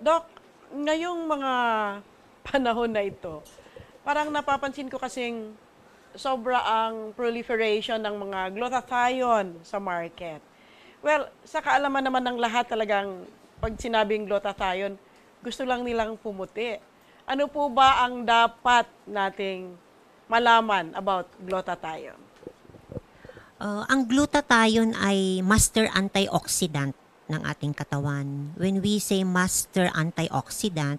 Doc, ngayong mga panahon na ito, parang napapansin ko kasing sobra ang proliferation ng mga glutathione sa market. Well, sa kaalaman naman ng lahat talagang pag sinabing glutathione, gusto lang nilang pumuti. Ano po ba ang dapat nating malaman about glutathione? Uh, ang glutathione ay master antioxidant ng ating katawan. When we say master antioxidant,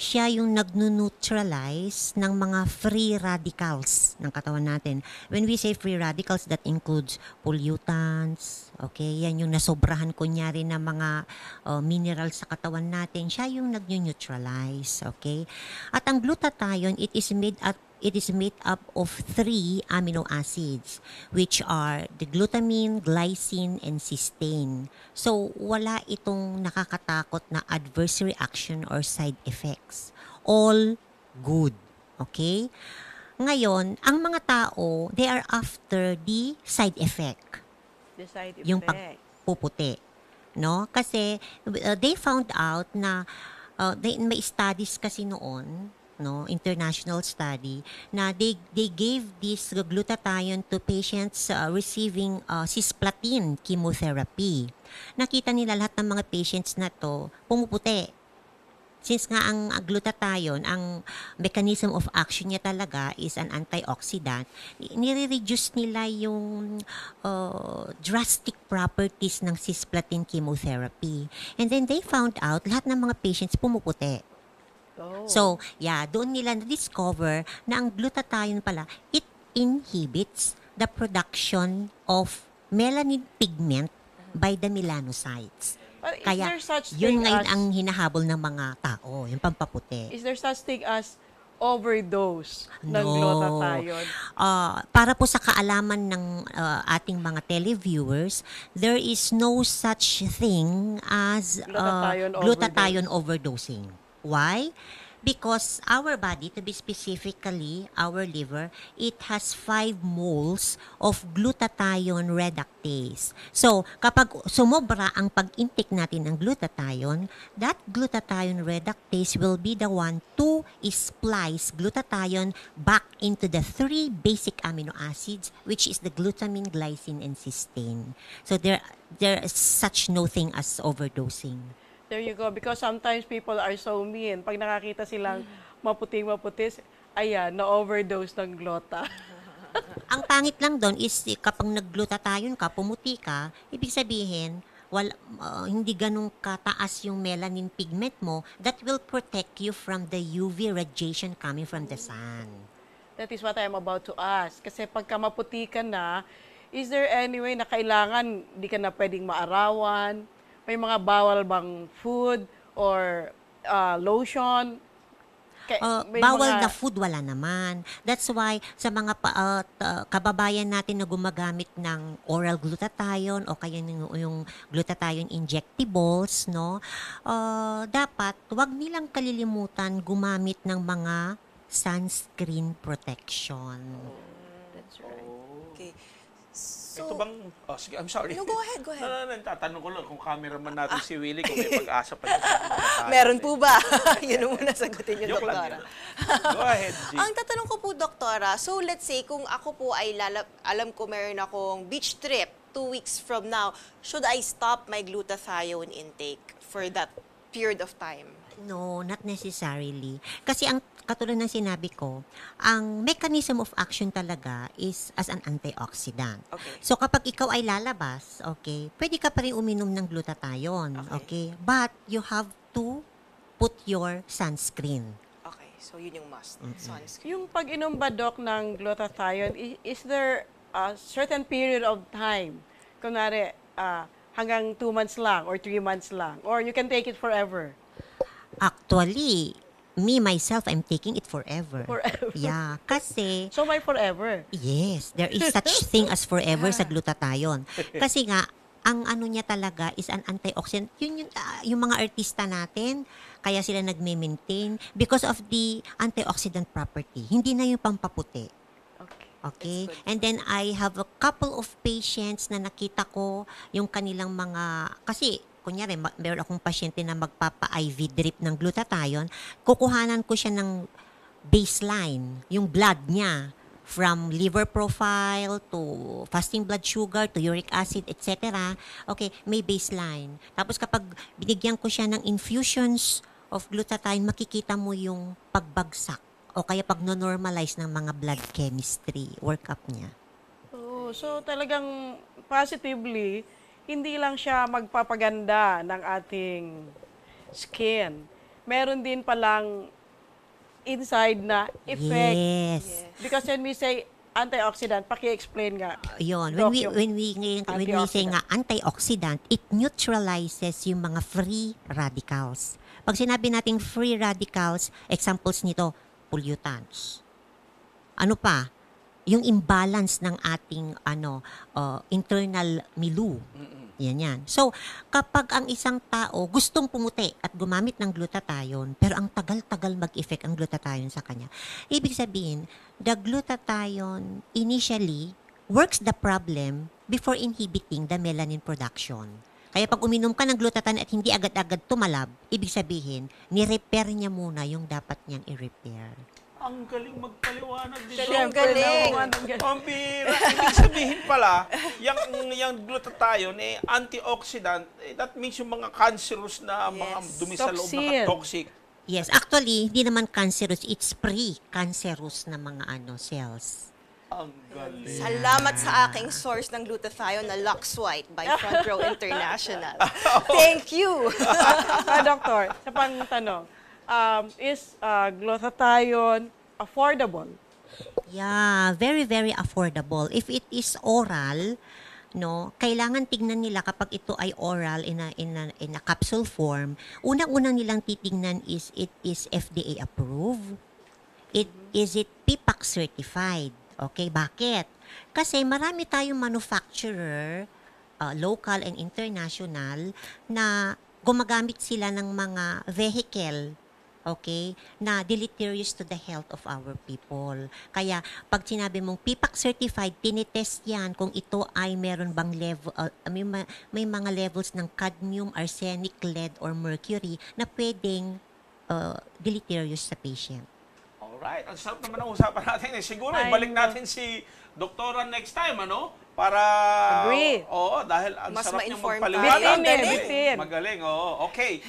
siya yung nagnu-neutralize ng mga free radicals ng katawan natin. When we say free radicals, that includes pollutants, okay? Yan yung nasobrahan kunyari ng mga uh, minerals sa katawan natin. Siya yung nagnu-neutralize, okay? At ang glutathione, it is made at it is made up of three amino acids, which are the glutamine, glycine, and cysteine. So, wala itong nakakatakot na adverse reaction or side effects. All good. Okay? Ngayon, ang mga tao, they are after the side effect. The side effect. Yung pagpuputi. No? Kasi uh, they found out na uh, they, may studies kasi noon no international study na they they gave this glutathione to patients uh, receiving uh, cisplatin chemotherapy. Nakita nila lahat ng mga patients na to pumuputi. Since nga ang glutathione, ang mechanism of action niya talaga is an antioxidant, nire-reduce nila yung uh, drastic properties ng cisplatin chemotherapy. And then they found out lahat ng mga patients pumuputi. Oh. So, yeah, doon nila na-discover na ang glutathione pala, it inhibits the production of melanin pigment by the melanocytes. But is Kaya, there such yun ngayon as, ang hinahabol ng mga tao, yung pampaputi. is there such thing as overdose ng No. glutathione? Ah, para po sa kaalaman ng ah, ating mga televiewers, there is no such thing as ah, Glutathione glutathione overdosing. Why? Because our body, to be specifically our liver, it has 5 moles of glutathione reductase. So, kapag sumobra ang pag-intake natin ng glutathione, that glutathione reductase will be the one to splice glutathione back into the three basic amino acids, which is the glutamine, glycine, and cysteine. So, there, there is such no thing as overdosing. There you go. Because sometimes people are so mean. Pag nakakita silang maputing-maputis, ayan, na-overdose ng glota. Ang pangit lang doon is eh, kapag nagglutathione ka, pumuti ka, ibig sabihin, wal, uh, hindi ganun kataas yung melanin pigment mo that will protect you from the UV radiation coming from the sun. That is what I am about to ask. Kasi pagka maputi ka na, is there any way na kailangan di ka na pwedeng maarawan? May mga bawal bang food or uh, lotion? Kay- Uh, bawal mga- na food wala naman. That's why sa mga pa, uh, t- kababayan natin na gumagamit ng oral glutathione o kaya yung, yung glutathione injectables, no? Uh, dapat wag nilang kalilimutan gumamit ng mga sunscreen protection. That's right. Okay. Ito So, bang, oh, sige, I'm sorry. No, go ahead, go ahead. No, no, no, tatanong ko lang kung cameraman natin si Willie, kung may pag-asa pa niya. meron po ba? Yun ang muna sagutin niyo, Doktora. Go ahead, G. Ang tatanong ko po, Doktora, so let's say kung ako po ay lala- alam ko meron akong beach trip two weeks from now, should I stop my glutathione intake for that period of time? No, not necessarily. Kasi ang katulad ng sinabi ko, ang mechanism of action talaga is as an antioxidant. Okay. So kapag ikaw ay lalabas, okay, pwede ka pa rin uminom ng glutathione, Okay. okay? But you have to put your sunscreen. Okay, so yun yung must. Sunscreen. Yung pag-inom ba, Doc, ng glutathione, is there a certain period of time? Kunwari, ah, hanggang two months lang or three months lang? Or you can take it forever? Actually, me myself, I'm taking it forever. Forever. Yeah, kasi So, may forever. Yes, there is such thing as forever sa glutathione. Kasi nga, ang ano niya talaga is an antioxidant. Yun yung, ah, yung mga artista natin, kaya sila nagme-maintain because of the antioxidant property. Hindi na yung pampaputi. Okay. Okay? And then I have a couple of patients na nakita ko yung kanilang mga kasi kunyari, ma- meron akong pasyente na magpapa-IV drip ng glutathione, kukuhanan ko siya ng baseline, yung blood niya, from liver profile to fasting blood sugar to uric acid, etc. Okay, may baseline. Tapos kapag binigyan ko siya ng infusions of glutathione, makikita mo yung pagbagsak o kaya pag normalize ng mga blood chemistry workup niya. Oh, so talagang positively, hindi lang siya magpapaganda ng ating skin. Meron din palang inside na effect. Yes. Because when we say antioxidant, paki-explain nga. Yun, Doc, when we when we when we say nga antioxidant, it neutralizes yung mga free radicals. Pag sinabi nating free radicals, examples nito, pollutants. Ano pa? Yung imbalance ng ating ano uh, internal milieu. Yan yan. So, kapag ang isang tao gustong pumuti at gumamit ng glutathione, pero ang tagal-tagal mag-effect ang glutathione sa kanya, ibig sabihin, the glutathione initially works the problem before inhibiting the melanin production. Kaya pag uminom ka ng glutathione at hindi agad-agad tumalab, ibig sabihin, ni-repair niya muna yung dapat niyang i-repair. Ang galing magpaliwanag din. Ang Siyempre, galing. ang galing. Ang bira. Ibig sabihin pala, yung, yung glutathione, eh, antioxidant, eh, that means yung mga cancerous na mga Yes. dumi sa loob, mga toxic. Yes, actually, hindi naman cancerous, it's pre-cancerous na mga ano cells. Ang galing. Salamat sa aking source ng glutathione na Lux White by Front Row International. Thank you! Ah, Doctor, sa pang tanong, um, is uh, glutathione affordable? Yeah, very very affordable. If it is oral, no, kailangan tignan nila kapag ito ay oral in a in a, in a capsule form. Unang-unang nilang titingnan is it is FDA approved. It is it PPAC certified. Okay, bakit? Kasi marami tayong manufacturer, uh, local and international, na gumagamit sila ng mga vehicle okay, na deleterious to the health of our people. Kaya, pag sinabi mong PPAC certified, tinitest yan kung ito ay meron bang level, uh, may, ma- may mga levels ng cadmium, arsenic, lead, or mercury na pwedeng uh, deleterious sa patient. Alright, ang sarap naman ang usapan natin. Eh. Siguro, I balik know. natin si Doktora next time, ano? Para... Agree. Oo, dahil ang Mas sarap niyang magpaliwanag. bitin. Magaling, oo. Okay.